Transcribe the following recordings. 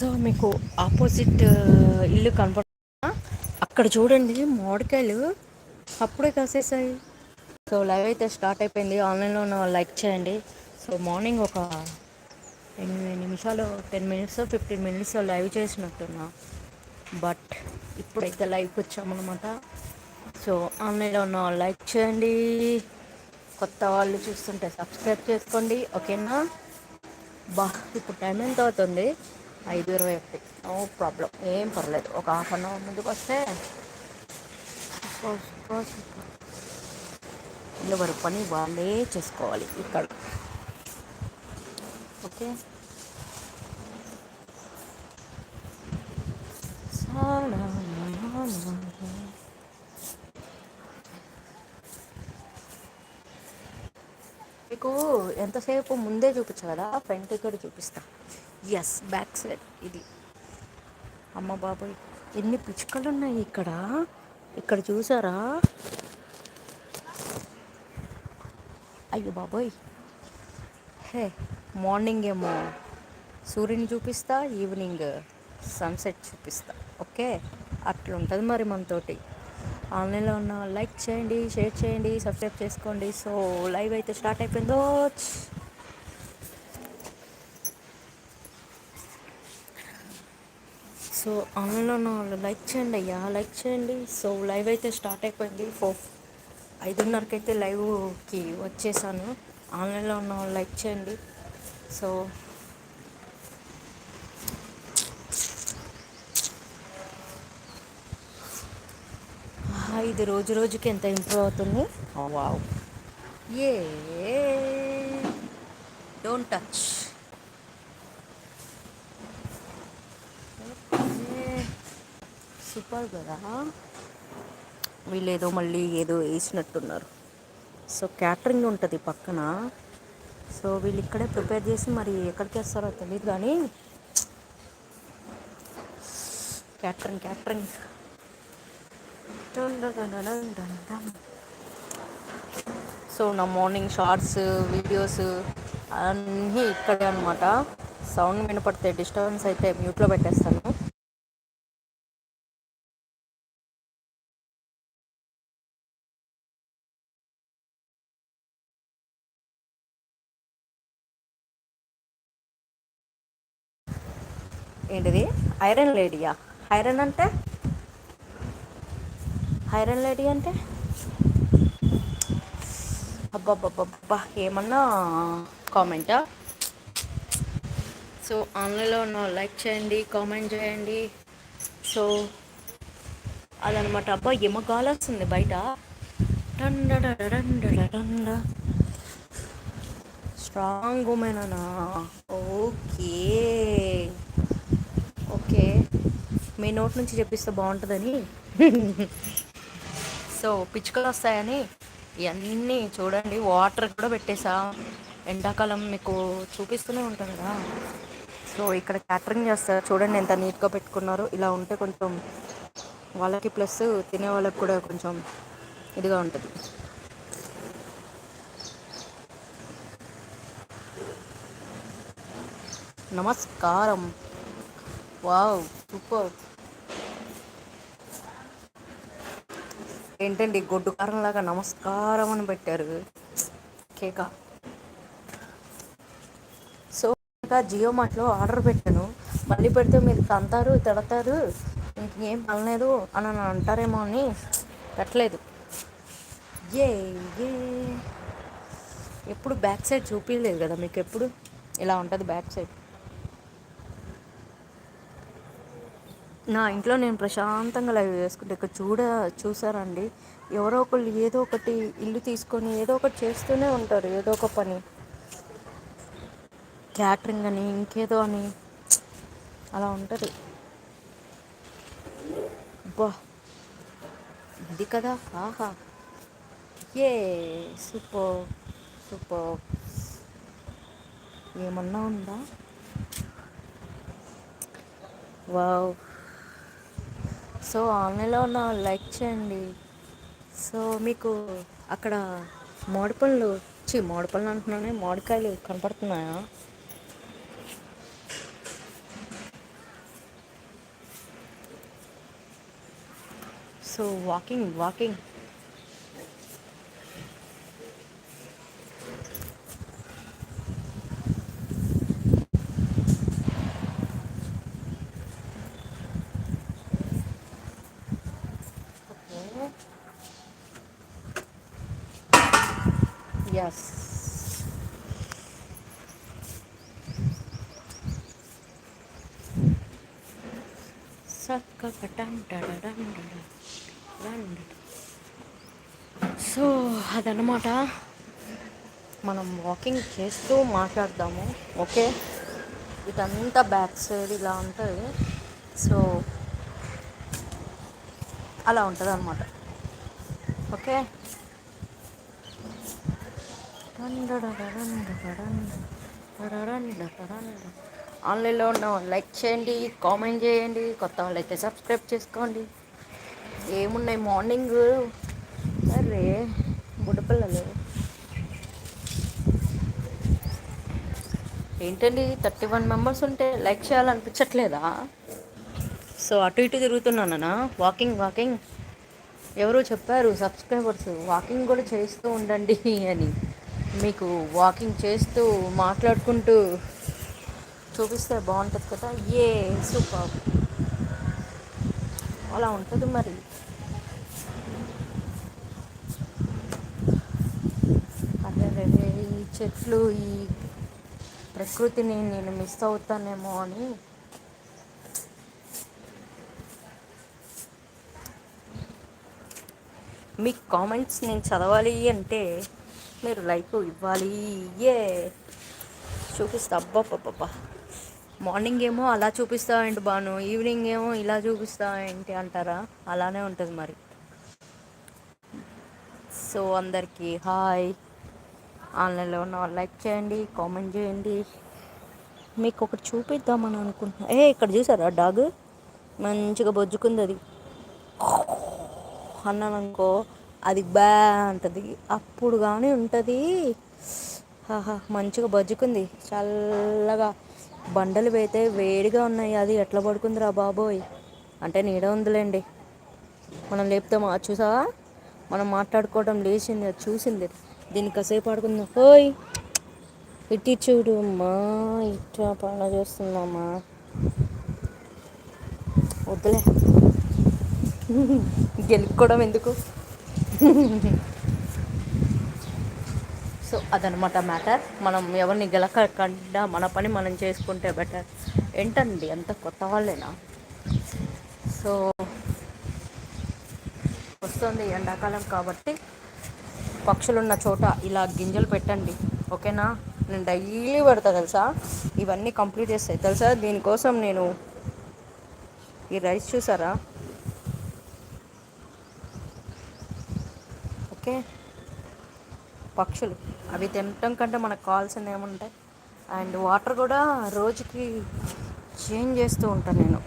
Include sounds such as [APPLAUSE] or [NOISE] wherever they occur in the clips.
So మీకు opposite ఇల్లు కనపడు అక్కడ చూడండి మామిడికాయలు అప్పుడే కాసేసాయి. సో లైవ్ అయితే స్టార్ట్ అయిపోయింది. ఆన్లైన్లో ఉన్న వాళ్ళు లైక్ చేయండి. సో మార్నింగ్ ఒక ఎనిమిది నిమిషాలు ten minutes fifteen minutes live చేసినట్టున్నా. But ఇప్పుడైతే లైవ్కి వచ్చామన్నమాట. సో ఆన్లైన్లో ఉన్న వాళ్ళు లైక్ చేయండి. కొత్త వాళ్ళు చూస్తుంటే సబ్స్క్రైబ్ చేసుకోండి. ఓకేనా? బా ఇప్పుడు టైం ఎంత అవుతుంది? ఐదు ఇరవై ఒకటి. నో ప్రాబ్లం ఏం పర్లేదు. ఒక హాఫ్ అన్ అవర్ ముందుకు వస్తే ఎవరి పని వాళ్ళే చేసుకోవాలి ఇక్కడ. ఓకే? మీకు ఎంతసేపు ముందే చూపించు కదా ఫ్రంట్ ఇక్కడ చూపిస్తా. ఎస్ బ్యాక్ సైడ్ ఇది. అమ్మ బాబోయ్ ఎన్ని పిచ్చుకలు ఉన్నాయి ఇక్కడ? ఇక్కడ చూసారా? అయ్యో బాబోయ్. హే మార్నింగ్ ఏమో. సూర్యుని చూపిస్తా ఈవినింగ్ సన్సెట్ చూపిస్తా. ఓకే? అట్లుంటుంది మరి మనతోటి. ఆన్లైన్లో ఉన్న లైక్ చేయండి షేర్ చేయండి సబ్స్క్రైబ్ చేసుకోండి. సో లైవ్ అయితే స్టార్ట్ అయిపోయిందో? సో ఆన్లైన్లో ఉన్న వాళ్ళు లైక్ చేయండి అయ్యా లైక్ చేయండి. సో లైవ్ అయితే స్టార్ట్ అయిపోయింది. ఫోర్ ఐదున్నరకి అయితే లైవ్కి వచ్చేసాను. ఆన్లైన్లో ఉన్న వాళ్ళు లైక్ చేయండి. సో ఇది రోజు రోజుకి ఎంత ఇంప్రూవ్ అవుతుంది? వావ్. ఏ డోంట్ టచ్ సూపర్ కదా. వీళ్ళు ఏదో మళ్ళీ ఏదో వేసినట్టున్నారు. సో క్యాటరింగ్ ఉంటుంది పక్కన. సో వీళ్ళు ఇక్కడే ప్రిపేర్ చేసి మరి ఎక్కడికి వేస్తారో తెలియదు కానీ క్యాటరింగ్ క్యాటరింగ్. సో నా మార్నింగ్ షార్ట్స్ వీడియోస్ అన్నీ ఇక్కడే అనమాట సౌండ్ వినపడితే డిస్టర్బెన్స్ అయితే మ్యూట్లో పెట్టేస్తాను. ఏంటిది? ఐరన్ లేడీయా ఐరన్ అంటే? ఐరన్ లేడీ అంటే? అబ్బాబ్బాబ్బా ఏమన్నా కామెంటా సో ఆన్లైన్లో ఉన్న లైక్ చేయండి కామెంట్ చేయండి. సో అదనమాట. అబ్బా ఏమో గాలి వస్తుంది బయట. స్ట్రాంగ్ ఉమెనా ఓకే ఓకే. మీ నోట్ నుంచి చెప్పిస్తే బాగుంటుందని. సో పిచ్చుకలు వస్తాయని ఇవన్నీ చూడండి. వాటర్ కూడా పెట్టేసా. ఎండాకాలం మీకు చూపిస్తూనే ఉంటాను కదా. సో ఇక్కడ క్యాటరింగ్ చేస్తారు. చూడండి ఎంత నీట్గా పెట్టుకున్నారు. ఇలా ఉంటే కొంచెం వాళ్ళకి ప్లస్ తినే వాళ్ళకి కూడా కొంచెం ఇదిగా ఉంటుంది. నమస్కారం. Wow super. ఏంటండి గొడ్డు కారంలాగా నమస్కారం అని పెట్టారు. కేక. సో ఇంకా జియో మార్ట్లో ఆర్డర్ పెట్టాను. మళ్ళీ పెడితే మీరు తంతారు తిడతారు ఇంకేం పనలేదు అని అంటారేమో అని పెట్టలేదు. ఏ ఏ ఎప్పుడు బ్యాక్ సైడ్ చూపించలేదు కదా మీకు ఎప్పుడు? ఇలా ఉంటుంది బ్యాక్ సైడ్. నా ఇంట్లో నేను ప్రశాంతంగా లైవ్ చేసుకుంటే ఇక్కడ చూడ చూసారండి. ఎవరో ఒకళ్ళు ఏదో ఒకటి ఇల్లు తీసుకొని ఏదో ఒకటి చేస్తూనే ఉంటారు ఏదో ఒక పని. క్యాటరింగ్ అని ఇంకేదో అని. అలా ఉంటుంది. బా ఇది కదా? ఆహా! ఏ సూపర్ సూపర్. ఏమన్నా ఉందా? వావ్! సో ఆన్లైన్లో ఉన్న లైక్ చేయండి. సో మీకు అక్కడ మోడపళ్ళు చి మోడపళ్ళు అంటున్నానే మామిడికాయలు కనపడుతున్నాయా? So walking walking. Yes so అదనమాట మనం వాకింగ్ చేస్తూ మాట్లాడదాము ఓకే? ఇదంతా బ్యాక్ సైడ్ ఇలా ఉంటుంది. సో అలా ఉంటుంది అనమాట ఓకే? ఆన్లైన్లో ఉన్న లైక్ చేయండి కామెంట్ చేయండి కొత్త వాళ్ళైతే సబ్స్క్రైబ్ చేసుకోండి. ఏమున్నాయి మార్నింగ్? అరే బుడ్డపిల్లలు. ఏంటండి థర్టీ వన్ మెంబర్స్ ఉంటే లైక్ చేయాలనిపించట్లేదా? సో అటు ఇటు తిరుగుతున్నానా వాకింగ్ వాకింగ్. ఎవరో చెప్పారు సబ్స్క్రైబర్స్ వాకింగ్ కూడా చేస్తూ ఉండండి అని. మీకు వాకింగ్ చేస్తూ మాట్లాడుకుంటూ చూపిస్తే బాగుంటుంది కదా? ఏ సూపర్. అలా ఉంటుంది మరి. అదే ఈ చెట్లు ఈ ప్రకృతిని నేను మిస్ అవుతానేమో అని. మీ కామెంట్స్ నేను చదవాలి అంటే మీరు లైక్ ఇవ్వాలి. ఏ చూపిస్తా. అబ్బాబ్బా మార్నింగ్ ఏమో అలా చూపిస్తా ఏంటి బాను? ఈవినింగ్ ఏమో ఇలా చూపిస్తా ఏంటి అంటారా? అలానే ఉంటుంది మరి. సో అందరికీ హాయ్. ఆన్లైన్లో ఉన్న వాళ్ళు లైక్ చేయండి కామెంట్ చేయండి. మీకు ఒకటి చూపిద్దామని అనుకుంటున్నా. ఏ ఇక్కడ చూసారా డాగ్? మంచిగా బొజ్జుకుంది అది. అన్నాను అనుకో అది బా అంటది. అప్పుడు కానీ ఉంటుంది. ఆహా మంచిగా బజ్జుకుంది. చల్లగా బండలు పోయితే వేడిగా ఉన్నాయి. అది ఎట్లా పడుకుందిరా బాబోయ్? అంటే నీడ ఉందిలేండి. మనం లేపుతాం చూసావా? మనం మాట్లాడుకోవడం లేచింది. అది చూసింది. దీన్ని కాసేపు ఆడుకుందాం. హోయ్ ఇట్టి చూడు. అమ్మా ఇట్లా పనులు చేస్తుందమ్మా వద్దులే. [LAUGHS] గెలుక్కోవడం ఎందుకు? [LAUGHS] సో అదనమాట మ్యాటర్ మనం ఎవరిని గెలకకుండా మన పని మనం చేసుకుంటే బెటర్ ఏంటండి అంత కొత్త వాళ్ళేనా? సో వస్తుంది ఎండాకాలం కాబట్టి పక్షులున్న చోట ఇలా గింజలు పెట్టండి. ఓకేనా? నేను డైలీ పెడతా తెలుసా? ఇవన్నీ కంప్లీట్ చేస్తాయి. తెలుసా? దీనికోసం నేను ఈ రైస్ చూసారా? ఓకే. పక్షులు. అవి తినటం కంటే మనకు కావాల్సింది ఏముంటాయి? అండ్ వాటర్ కూడా రోజుకి చేంజ్ చేస్తూ ఉంటాను నేను.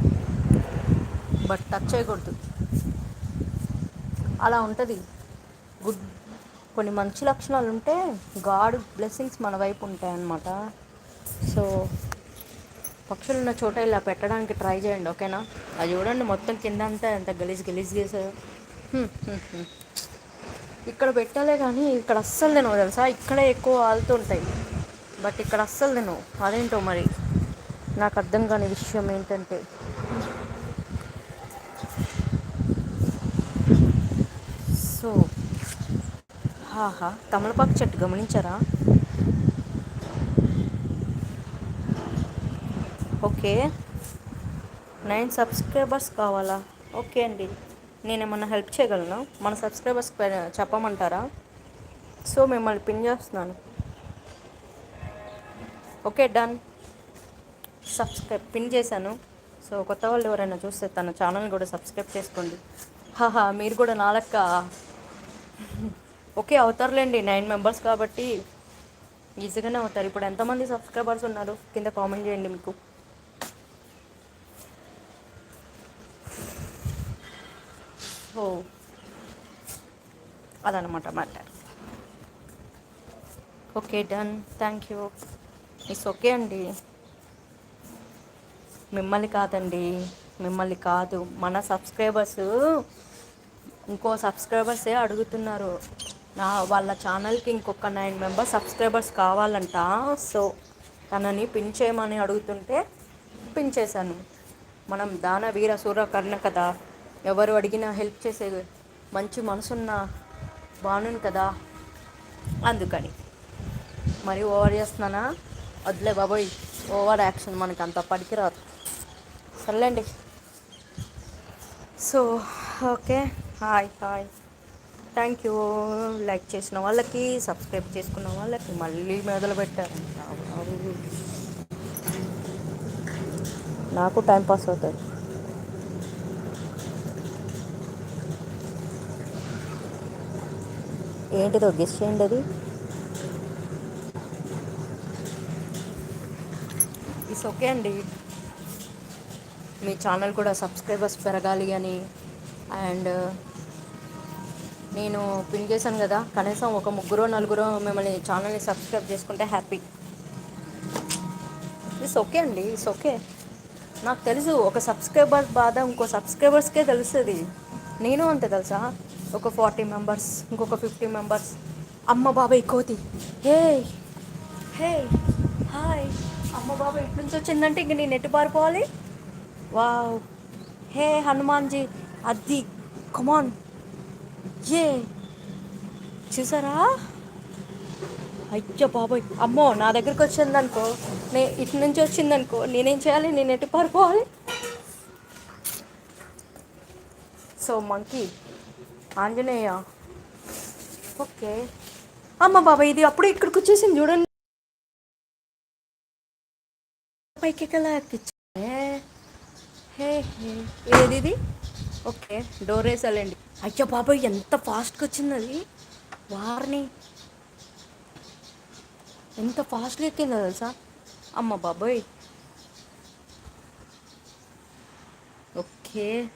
బట్ టచ్ చేయకూడదు. అలా ఉంటుంది. గుడ్. కొన్ని మంచి లక్షణాలు ఉంటే గాడ్ బ్లెస్సింగ్స్ మన వైపు ఉంటాయన్నమాట సో పక్షులు ఉన్న చోట ఇలా పెట్టడానికి ట్రై చేయండి ఓకేనా? అది చూడండి మొత్తం కింద అంతా ఎంత గలీజ్ గలీజ్ చేసారు ఇక్కడ పెట్టాలే కానీ ఇక్కడ అస్సలు తినవు తెలుసా? ఇక్కడే ఎక్కువ ఆలుతుంటాయి బట్ ఇక్కడ అస్సలు తినవు. అదేంటో మరి? నాకు అర్థం కాని విషయం ఏంటంటే సో హాహా తమలపాకు చెట్టు గమనించారా? ఓకే. నైన్ సబ్స్క్రైబర్స్ కావాలా? ఓకే అండి. నేను ఏమన్నా హెల్ప్ చేయగలను? మన సబ్స్క్రైబర్స్ చెప్పమంటారా? సో మిమ్మల్ని పిన్ చేస్తున్నాను. Okay done. సబ్స్క్రైబ్ పిన్ చేశాను. సో కొత్త వాళ్ళు ఎవరైనా చూస్తే తన ఛానల్ కూడా సబ్స్క్రైబ్ చేసుకోండి. హాహా మీరు కూడా నాలక్క ఓకే అవుతారులేండి నైన్ మెంబర్స్ కాబట్టి ఈజీగానే అవుతారు. ఇప్పుడు ఎంతమంది సబ్స్క్రైబర్స్ ఉన్నారు? కింద కామెంట్ చేయండి మీకు సో అదనమాట matter. Okay done. Thank you. It's okay అండి. మిమ్మల్ని కాదండి. మిమ్మల్ని కాదు. మన సబ్స్క్రైబర్స్ ఇంకో సబ్స్క్రైబర్సే అడుగుతున్నారు. నా వాళ్ళ ఛానల్కి ఇంకొక నైన్ మెంబర్స్ సబ్స్క్రైబర్స్ కావాలంట. సో తనని పిన్ చేయమని అడుగుతుంటే పిన్ చేశాను. మనం దాన వీర సూర కర్ణ కదా. ఎవరు అడిగినా హెల్ప్ చేసే మంచి మనసున్న బాగున్నాను కదా? అందుకని. మరి ఓవర్ చేస్తున్నానా? వదిలే బాబోయ్ ఓవర్ యాక్షన్ మనకి అంత పనికిరాదు సర్లేండి. So okay hi hi. Thank you. Like చేసిన వాళ్ళకి సబ్స్క్రైబ్ చేసుకున్న వాళ్ళకి మళ్ళీ మెదలు పెట్టారు. నాకు టైం పాస్ అవుతుంది. ఏంటిదో గెస్ట్ చేయండి అది. ఇట్స్ ఓకే అండి. మీ ఛానల్ కూడా సబ్స్క్రైబర్స్ పెరగాలి అని. అండ్ uh, నేను పిన్ చేశాను కదా కనీసం ఒక ముగ్గురో నలుగురో మిమ్మల్ని ఛానల్ని సబ్స్క్రైబ్ చేసుకుంటే హ్యాపీ ఇట్స్ ఓకే అండి ఇట్స్ ఓకే నాకు తెలుసు ఒక సబ్స్క్రైబర్ బాధ ఇంకో సబ్స్క్రైబర్స్కే తెలుస్తుంది. నేను అంతే తెలుసా? ఒక ఫార్టీ మెంబర్స్ ఇంకొక ఫిఫ్టీ మెంబర్స్. అమ్మ బాబాయ్ కోతి. హే హే హాయ్ అమ్మ బాబాయ్ ఇటు నుంచి వచ్చిందంటే ఇంక నేను ఎటు పారిపోవాలి? Wow hey Hanumanji. అది కమాన్ ఏ చూసారా? అయ్యో బాబాయ్. అమ్మో నా దగ్గరికి వచ్చిందనుకో నే ఇటు నుంచి వచ్చిందనుకో నేనేం చేయాలి? నేను ఎటు పారిపోవాలి? So monkey Anjaneya. ఓకే. అమ్మ బాబా ఇది అప్పుడు ఇక్కడికి వచ్చేసింది చూడండి. పైకి ఎక్కలా ఎక్కించే హే హే. ఏది ఇది? ఓకే డోర్ వేసాలండి. అయ్యో బాబాయ్ ఎంత ఫాస్ట్గా వచ్చింది అది. వారిని. ఎంత ఫాస్ట్గా ఎక్కిందో తెలుసా? అమ్మ బాబాయ్. ఓకే.